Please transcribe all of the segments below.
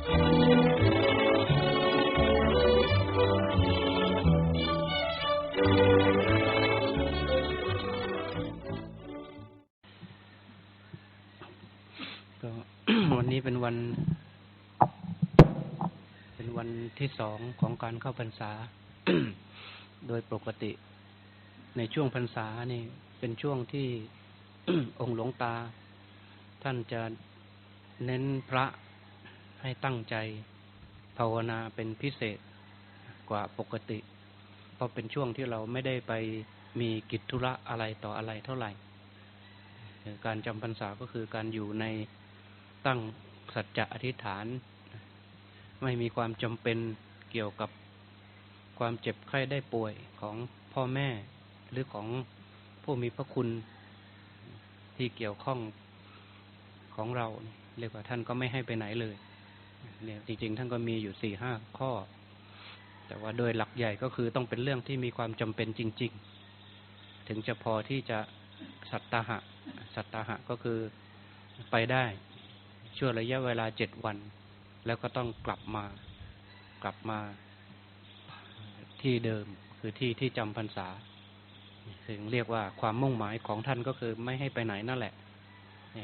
ก็วันนี้เป็นวัน เป็นวันที่สองของการเข้าพรรษา โดยปกติ ในช่วงพรรษานี่เป็นช่วงที่องค์หลวงตา ท่านจะเน้นพระ ให้ตั้งใจภาวนาเป็นพิเศษกว่าปกติ เพราะเป็นช่วงที่เราไม่ได้ไปมีกิจธุระอะไรต่ออะไรเท่าไหร่ การจำพรรษาก็คือการอยู่ในตั้งสัจจะอธิษฐาน ไม่มีความจำเป็นเกี่ยวกับความเจ็บไข้ได้ป่วยของพ่อแม่ หรือของผู้มีพระคุณที่เกี่ยวข้องของเรา เรียกว่าท่านก็ไม่ให้ไปไหนเลย เนี่ยจริง ๆ ท่านก็มีอยู่สี่ห้าข้อ แต่ว่าโดยหลักใหญ่ก็คือต้องเป็นเรื่องที่มีความจำเป็นจริง ๆ ถึงจะพอที่จะสัตตาหะ สัตตาหะก็คือไปได้ช่วงระยะเวลาเจ็ดวัน แล้วก็ต้องกลับมา กลับมาที่เดิมคือที่ที่จำพรรษาถึงเรียกว่าความมุ่งหมายของท่านก็คือไม่ให้ไปไหนนั่นแหละ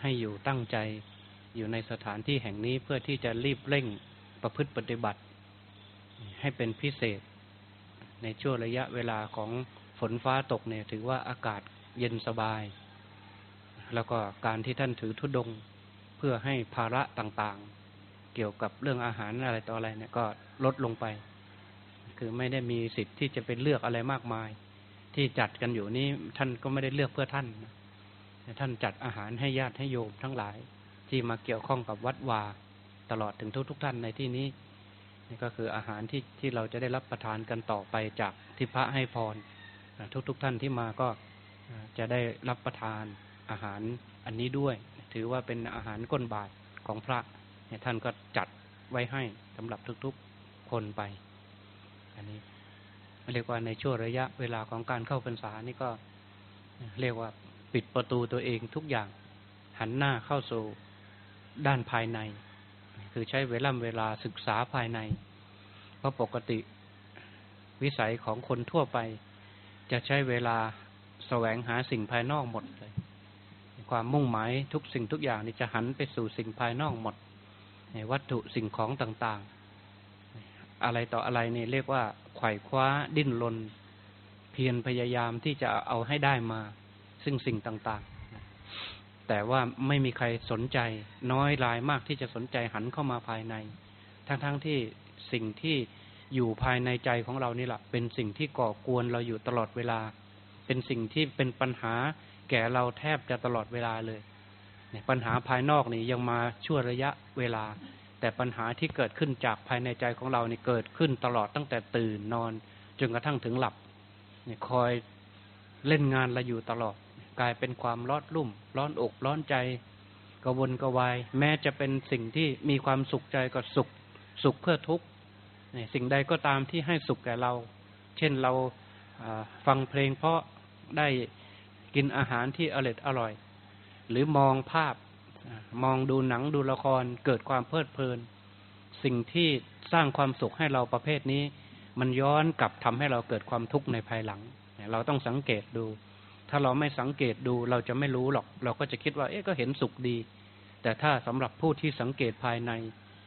ให้อยู่ตั้งใจ อยู่ในสถานที่แห่งนี้เพื่อที่จะรีบเร่งประพฤติปฏิบัติ ให้เป็นพิเศษ ในช่วงระยะเวลาของฝนฟ้าตกเนี่ย ถือว่าอากาศเย็นสบาย แล้วก็การที่ท่านถือธุดงเพื่อให้ภาระต่างๆ เกี่ยวกับเรื่องอาหารอะไรต่ออะไรเนี่ยก็ลดลงไป คือไม่ได้มีสิทธิ์ที่จะเป็นเลือกอะไรมากมาย ที่จัดกันอยู่นี้ท่านก็ไม่ได้เลือกเพื่อท่าน ท่านจัดอาหารให้ญาติให้โยมทั้งหลาย ที่มาเกี่ยวข้องกับวัดวาตลอดถึงทุกๆทท่านในที่นี้ นี่ก็คืออาหารที่ที่เราจะได้รับประทานกันต่อไปจากที่พระให้พรทุกๆทท่านที่มาก็จะได้รับประทานอาหารอันนี้ด้วย ถือว่าเป็นอาหารก้นบาทของพระเนี่ยท่านก็จัดไว้ให้สำหรับทุกๆคนไป อันนี้เรียกว่าในช่วงระยะเวลาของการเข้าพรรษานี่ก็เรียกว่าปิดประตูตัวเองทุกอย่างหันหน้าเข้าสู่ ด้านภายใน คือใช้เวลาเวลาศึกษาภายใน เพราะปกติวิสัยของคนทั่วไป จะใช้เวลาแสวงหาสิ่งภายนอกหมดเลย ความมุ่งหมายทุกสิ่งทุกอย่างนี่จะหันไปสู่สิ่งภายนอกหมดวัตถุสิ่งของต่างๆ อะไรต่ออะไรนี่เรียกว่าไขว่คว้าดิ้นรนเพียรพยายามที่จะเอาให้ได้มา ซึ่งสิ่งต่างๆ แต่ว่าไม่มีใครสนใจ น้อยรายมากที่จะสนใจหันเข้ามาภายใน ทั้งๆทที่สิ่งที่อยู่ภายในใจของเรานี่แหละเป็นสิ่งที่ก่อกวนเราอยู่ตลอดเวลา เป็นสิ่งที่เป็นปัญหาแก่เราแทบจะตลอดเวลาเลยปัญหาภายนอกนี่ยังมาชั่วระยะเวลา แต่ปัญหาที่เกิดขึ้นจากภายในใจของเราเนี่เกิดขึ้นตลอดตั้งแต่ตื่นนอน จนกระทั่งถึงหลับเนี่ยคอยเล่นงานเราอยู่ตลอด กลายเป็นความร้อนรุ่ม ร้อนอกร้อนใจกระวนกระวาย แม้จะเป็นสิ่งที่มีความสุขใจก็สุข สุขเพื่อทุกข์สิ่งใดก็ตามที่ให้สุขแก่เรา เช่นเราฟังเพลงเพราะได้กินอาหารที่อร่อยอร่อย หรือมองภาพมองดูหนังดูละครเกิดความเพลิดเพลิน สิ่งที่สร้างความสุขให้เราประเภทนี้ มันย้อนกลับทำให้เราเกิดความทุกข์ในภายหลัง เราต้องสังเกตดู ถ้าเราไม่สังเกตดูเราจะไม่รู้หรอก เราก็จะคิดว่า เอ๊ะก็เห็นสุขดี แต่ถ้าสำหรับผู้ที่สังเกตภายใน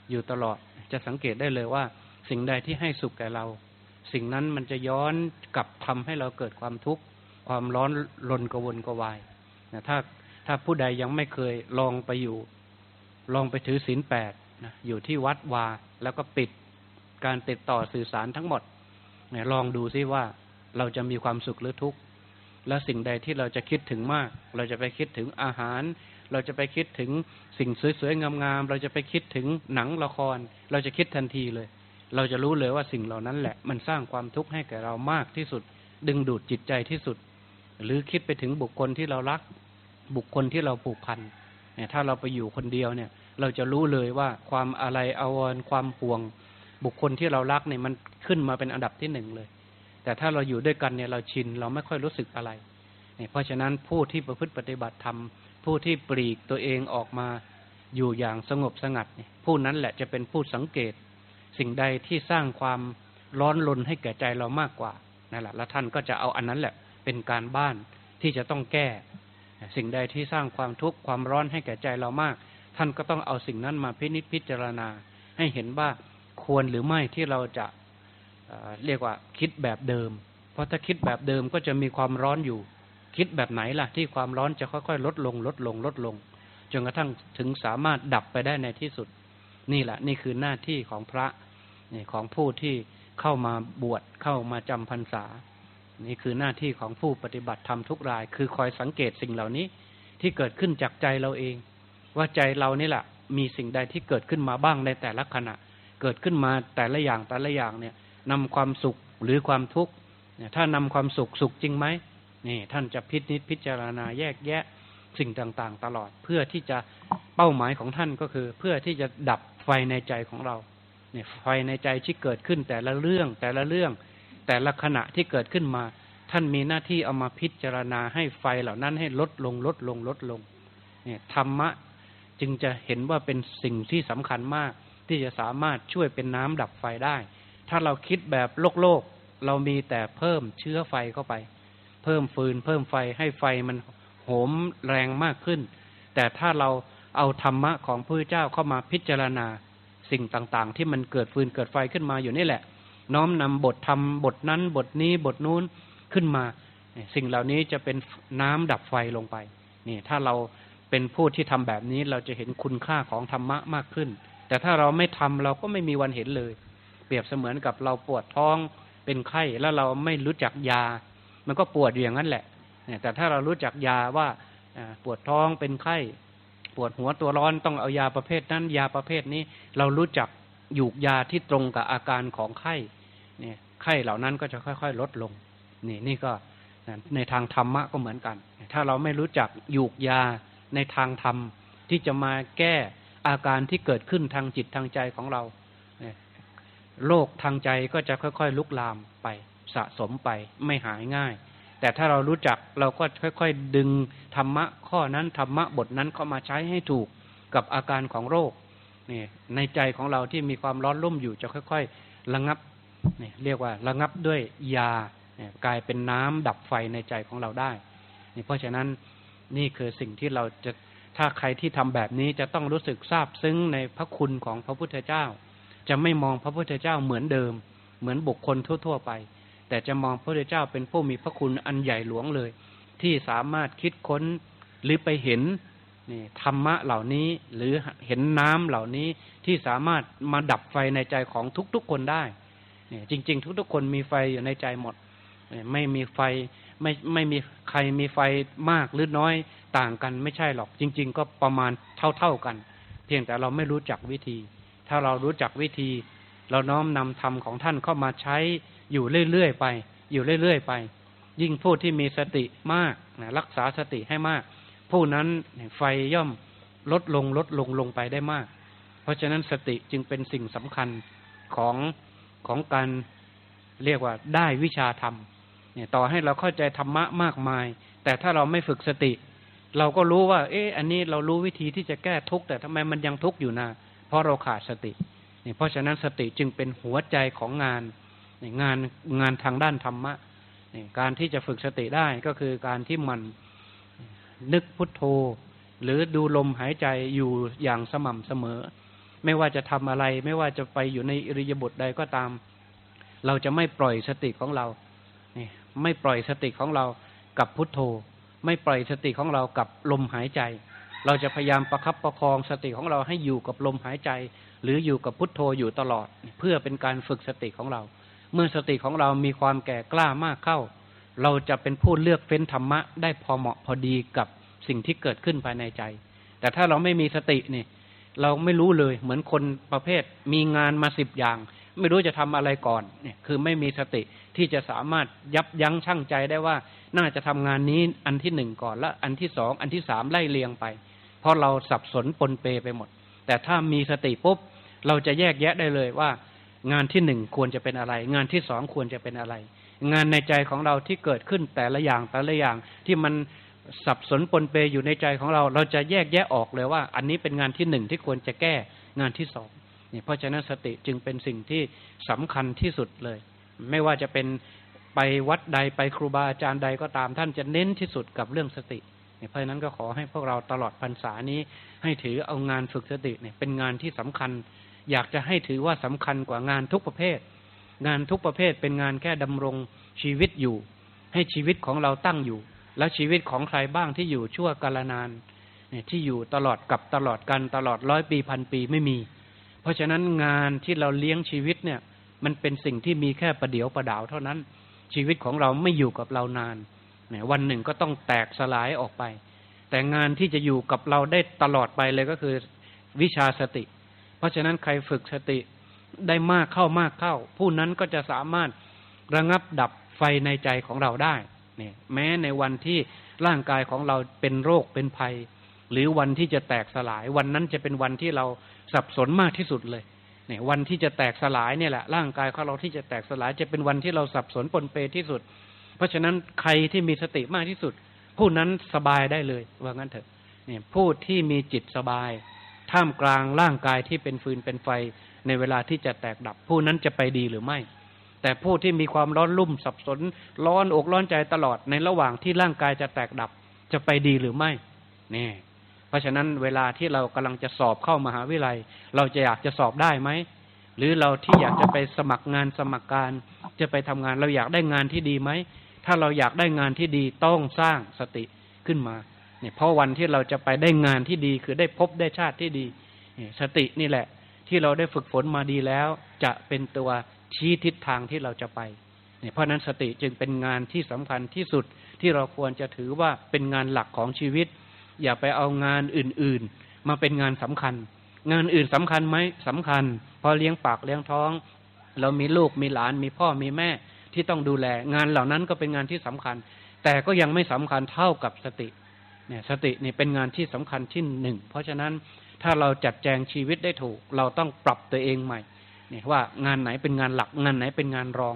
อยู่ตลอด จะสังเกตได้เลยว่า สิ่งใดที่ให้สุขแก่เรา สิ่งนั้นมันจะย้อนกลับทำให้เราเกิดความทุกข์ความร้อนรนกระวนกระวายนะถ้าถ้าผู้ใดยังไม่เคยลองไปอยู่ ลองไปถือศีลแปดนะอยู่ที่วัดวาแล้วก็ปิดการติดต่อสื่อสารทั้งหมดนี่ยลองดูซิว่าเราจะมีความสุขหรือทุกข์ และสิ่งใดที่เราจะคิดถึงมาก เราจะไปคิดถึงอาหาร เราจะไปคิดถึงสิ่งสวยๆงามๆเราจะไปคิดถึงหนังละคร เราจะคิดทันทีเลย เราจะรู้เลยว่าสิ่งเหล่านั้นแหละ มันสร้างความทุกข์ให้แก่เรามากที่สุด ดึงดูดจิตใจที่สุด หรือคิดไปถึงบุคคลที่เรารัก บุคคลที่เราผูกพันเนี่ยถ้าเราไปอยู่คนเดียวเนี่ย เราจะรู้เลยว่าความอะไรอาวรความห่วง บุคคลที่เรารักเนี่ยมันขึ้นมาเป็นอันดับที่หนึ่งเลย แต่ถ้าเราอยู่ด้วยกันเนี่ยเราชินเราไม่ค่อยรู้สึกอะไรเนี่ยเพราะฉะนั้นผู้ที่ประพฤติปฏิบัติธรรมผู้ที่ปลีกตัวเองออกมาอยู่อย่างสงบสงัดเนี่ยผู้นั้นแหละจะเป็นผู้สังเกต สิ่งใดที่สร้างความร้อนรนให้แก่ใจเรามากกว่านั่นแหละแล้วท่านก็จะเอาอันนั้นแหละเป็นการบ้านที่จะต้องแก้ สิ่งใดที่สร้างความทุกข์ความร้อนให้แก่ใจเรามาก ท่านก็ต้องเอาสิ่งนั้นมาพินิจพิจารณา ให้เห็นว่าควรหรือไม่ที่เราจะ เรียกว่าคิดแบบเดิม เพราะถ้าคิดแบบเดิมก็จะมีความร้อนอยู่ คิดแบบไหนล่ะ ที่ความร้อนจะค่อยๆ ลดลง ลดลง ลดลงจนกระทั่งถึงสามารถดับไปได้ในที่สุด นี่แหละ นี่คือหน้าที่ของพระนี่ของผู้ที่เข้ามาบวชเข้ามาจำพรรษา นี่คือหน้าที่ของผู้ปฏิบัติธรรมทุกราย คือคอยสังเกตสิ่งเหล่านี้ที่เกิดขึ้นจากใจเราเอง ว่าใจเรานี่แหละมีสิ่งใดที่เกิดขึ้นมาบ้างในแต่ละขณะ เกิดขึ้นมาแต่ละอย่างแต่ละอย่างเนี่ย นำความสุขหรือความทุกข์ถ้านำความสุขสุขจริงไหมนี่ท่านจะพิจิตพิจารณาแยกแยะสิ่งต่างๆ ตลอดเพื่อที่จะเป้าหมายของท่านก็คือ เพื่อที่จะดับไฟในใจของเราเนี่ยไฟในใจที่เกิดขึ้นแต่ละเรื่องแต่ละเรื่อง แต่ละขณะที่เกิดขึ้นมา ท่านมีหน้าที่เอามาพิจารณาให้ไฟเหล่านั้นให้ลดลงลดลงลดลงเนี่ยธรรมะจึงจะเห็นว่าเป็นสิ่งที่สำคัญมาก ที่จะสามารถช่วยเป็นน้ำดับไฟได้ ถ้าเราคิดแบบโลกโลก เรามีแต่เพิ่มเชื้อไฟเข้าไป เพิ่มฟืน เพิ่มไฟให้ไฟมันโหมแรงมากขึ้น แต่ถ้าเราเอาธรรมะของพระเจ้าเข้ามาพิจารณาสิ่งต่างๆ ที่มันเกิดฟืนเกิดไฟขึ้นมาอยู่นี่แหละ น้อมนำบทธรรมบทนั้นบทนี้บทนู้นขึ้นมา สิ่งเหล่านี้จะเป็นน้ำดับไฟลงไปนี่ถ้าเราเป็นผู้ที่ทำแบบนี้เราจะเห็นคุณค่าของธรรมะมากขึ้น แต่ถ้าเราไม่ทำเราก็ไม่มีวันเห็นเลย ปรียบเสมือนกับเราปวดท้องเป็นไข้แล้วเราไม่รู้จักยา มันก็ปวดอย่างนั้นแหละแต่ถ้าเรารู้จักยาว่าปวดท้องเป็นไข้ ปวดหัวตัวร้อนต้องเอายาประเภทนั้นยาประเภทนี้ เรารู้จักหยูกยาที่ตรงกับอาการของไข้เนี่ยไข้เหล่านั้นก็จะค่อย ๆ ลดลง นี่นี่ก็ในทางธรรมะก็เหมือนกัน ถ้าเราไม่รู้จักหยูกยาในทางธรรมที่จะมาแก้อาการที่เกิดขึ้นทางจิตทางใจของเรา โรคทางใจก็จะค่อยๆ ลุกลามไป สะสมไปไม่หายง่าย แต่ถ้าเรารู้จักเราก็ค่อยๆ ดึงธรรมะข้อนั้นธรรมะบทนั้นเข้ามาใช้ให้ถูกกับอาการของโรคนี่ในใจของเราที่มีความร้อนรุ่มอยู่จะค่อย ๆ ระงับนี่เรียกว่าระงับด้วยยากลายเป็นน้ำดับไฟในใจของเราได้นี่เพราะฉะนั้นนี่คือสิ่งที่เราจะถ้าใครที่ทำแบบนี้จะต้องรู้สึกซาบซึ้งในพระคุณของพระพุทธเจ้า จะไม่มองพระพุทธเจ้าเหมือนเดิม เหมือนบุคคลทั่ว ๆ ไป แต่จะมองพระพุทธเจ้าเป็นผู้มีพระคุณอันใหญ่หลวงเลย ที่สามารถคิดค้นหรือไปเห็นนี่ธรรมะเหล่านี้หรือเห็นน้ำเหล่านี้ที่สามารถมาดับไฟในใจของทุกๆคนได้เนี่ยจริง ๆ ทุกๆคนมีไฟอยู่ในใจหมด ไม่มีไฟไม่ไม่มีใครมีไฟมากหรือน้อยต่างกันไม่ใช่หรอก จริง ๆ ก็ประมาณเท่าๆกัน เพียงแต่เราไม่รู้จักวิธี ถ้าเรารู้จักวิธี เราน้อมนำธรรมของท่านเข้ามาใช้อยู่เรื่อยๆไป อยู่เรื่อยๆไป ยิ่งผู้ที่มีสติมากนะรักษาสติให้มาก ผู้นั้นไฟย่อมลดลงลดลงลงไปได้มาก เพราะฉะนั้นสติจึงเป็นสิ่งสำคัญของของการเรียกว่าได้วิชาธรรมเนี่ยต่อให้เราเข้าใจธรรมะมากมาย แต่ถ้าเราไม่ฝึกสติ เราก็รู้ว่า เอ๊ะ อันนี้เรารู้วิธีที่จะแก้ทุกข์แต่ทำไมมันยังทุกข์อยู่นะ เพราะเราขาดสติเนี่ยเพราะฉะนั้นสติจึงเป็นหัวใจของงานเนี่ยงานงานทางด้านธรรมะเนี่ยการที่จะฝึกสติได้ก็คือการที่มันนึกพุทโธ หรือดูลมหายใจอยู่อย่างสม่ำเสมอ ไม่ว่าจะทำอะไร ไม่ว่าจะไปอยู่ในอิริยาบถใดก็ตาม เราจะไม่ปล่อยสติของเรานี่ไม่ปล่อยสติของเรากับพุทโธ ไม่ปล่อยสติของเรากับลมหายใจ เราจะพยายามประคับประคองสติของเราให้อยู่กับลมหายใจ หรืออยู่กับพุทโธอยู่ตลอด เพื่อเป็นการฝึกสติของเรา เมื่อสติของเรามีความแก่กล้ามากเข้า เราจะเป็นผู้เลือกเฟ้นธรรมะได้พอเหมาะพอดีกับสิ่งที่เกิดขึ้นภายในใจ แต่ถ้าเราไม่มีสตินี่ เราไม่รู้เลยเหมือนคนประเภทมีงานมาสิบอย่าง ไม่รู้จะทำอะไรก่อนเนี่ยคือไม่มีสติที่จะสามารถยับยั้งชั่งใจได้ว่า น่าจะทำงานนี้อันที่หนึ่งก่อนและอันที่สองอันที่สามไล่เรียงไป เพราะเราสับสนปนเปไปหมด แต่ถ้ามีสติปุ๊บเราจะแยกแยะได้เลยว่า งานที่หนึ่งควรจะเป็นอะไร งานที่สองควรจะเป็นอะไร งานในใจของเราที่เกิดขึ้นแต่ละอย่างแต่ละอย่างที่มันสับสนปนเปอยู่ในใจของเรา เราจะแยกแยะออกเลยว่า อันนี้เป็นงานที่หนึ่งที่ควรจะแก้งานที่สองเนี่ยเพราะฉะนั้นสติจึงเป็นสิ่งที่สำคัญที่สุดเลย ไม่ว่าจะเป็นไปวัดใดไปครูบาอาจารย์ใดก็ตามท่านจะเน้นที่สุดกับเรื่องสติ เพราะนั้นก็ขอให้พวกเราตลอดพรรษานี้ ให้ถือเอางานฝึกสติเนี่ยเป็นงานที่สำคัญ อยากจะให้ถือว่าสำคัญกว่างานทุกประเภท งานทุกประเภทเป็นงานแค่ดำรงชีวิตอยู่ ให้ชีวิตของเราตั้งอยู่ แล้วชีวิตของใครบ้างที่อยู่ชั่วกาลนานเนี่ยที่อยู่ตลอดกับตลอดกันตลอดร้อยปีพันปีไม่มี เพราะฉะนั้นงานที่เราเลี้ยงชีวิตเนี่ย มันเป็นสิ่งที่มีแค่ประเดียวประดาวเท่านั้น ชีวิตของเราไม่อยู่กับเรานาน เนี่ยวันหนึ่งก็ต้องแตกสลายออกไป แต่งานที่จะอยู่กับเราได้ตลอดไปเลยก็คือวิชาสติ เพราะฉะนั้นใครฝึกสติได้มากเข้ามากเข้า ผู้นั้นก็จะสามารถระงับดับไฟในใจของเราได้เนี่ยแม้ในวันที่ร่างกายของเราเป็นโรคเป็นภัย หรือวันที่จะแตกสลาย วันนั้นจะเป็นวันที่เราสับสนมากที่สุดเลยเนี่ยวันที่จะแตกสลายเนี่ยแหละร่างกายของเราที่จะแตกสลายจะเป็นวันที่เราสับสนปนเปที่สุด เพราะฉะนั้นใครที่มีสติมากที่สุด ผู้นั้นสบายได้เลยว่างั้นเถอะเนี่ยผู้ที่มีจิตสบาย ท่ามกลางร่างกายที่เป็นฟืนเป็นไฟในเวลาที่จะแตกดับ ผู้นั้นจะไปดีหรือไม่ แต่ผู้ที่มีความร้อนรุ่มสับสน ร้อนอกร้อนใจตลอดในระหว่างที่ร่างกายจะแตกดับ จะไปดีหรือไม่นี่เพราะฉะนั้นเวลาที่เรากำลังจะสอบเข้ามหาวิทยาลัย เราจะอยากจะสอบได้ไหมหรือเราที่อยากจะไปสมัครงานสมัครการ จะไปทำงานเราอยากได้งานที่ดีไหม ถ้าเราอยากได้งานที่ดีต้องสร้างสติขึ้นมาเนี่ยเพราะวันที่เราจะไปได้งานที่ดีคือได้พบได้ชาติที่ดีสตินี่แหละ ที่เราได้ฝึกฝนมาดีแล้ว จะเป็นตัวชี้ทิศทางที่เราจะไปเนี่ยเพราะนั้นสติจึงเป็นงานที่สำคัญที่สุดที่เราควรจะถือว่าเป็นงานหลักของชีวิต อย่าไปเอางานอื่น ๆ มาเป็นงานสำคัญ งานอื่นสำคัญไหมสำคัญ พอเลี้ยงปากเลี้ยงท้อง เรามีลูกมีหลานมีพ่อมีแม่ ที่ต้องดูแล งานเหล่านั้นก็เป็นงานที่สำคัญ แต่ก็ยังไม่สำคัญเท่ากับสติเนี่ยสตินี่เป็นงานที่สำคัญที่หนึ่งเพราะฉะนั้นถ้าเราจัดแจงชีวิตได้ถูก เราต้องปรับตัวเองใหม่เนี่ยว่างานไหนเป็นงานหลักงานไหนเป็นงานรอง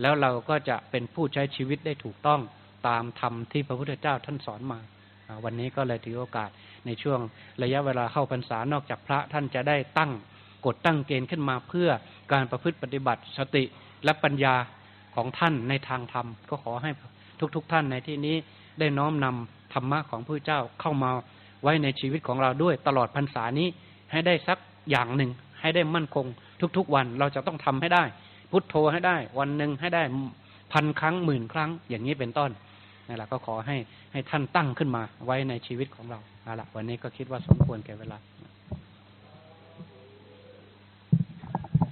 แล้วเราก็จะเป็นผู้ใช้ชีวิตได้ถูกต้องตามธรรมที่พระพุทธเจ้าท่านสอนมาอ่าวันนี้ก็เลยถือโอกาสในช่วงระยะเวลาเข้าพรรษานอกจากพระท่านจะได้ตั้งกฎตั้งเกณฑ์ขึ้นมาเพื่อการประพฤติปฏิบัติสติและปัญญา ของท่านในทางธรรม ก็ขอให้ทุกๆทท่านในที่นี้ได้น้อมนำธรรมะของพระเจ้าเข้ามาไว้ในชีวิตของเราด้วยตลอดพรรษานี้ให้ได้สักอย่างหนึ่ง ให้ได้มั่นคง ทุกๆ วันเราจะต้องทำให้ได้ พุทโธให้ได้ วันหนึ่งให้ได้พันครั้งหมื่นครั้ง อย่างนี้เป็นต้นนั่นแหละก็ขอให้ให้ท่านตั้งขึ้นมาไว้ในชีวิตของเราเอาละวันนี้ก็คิดว่าสมควรแก่เวลา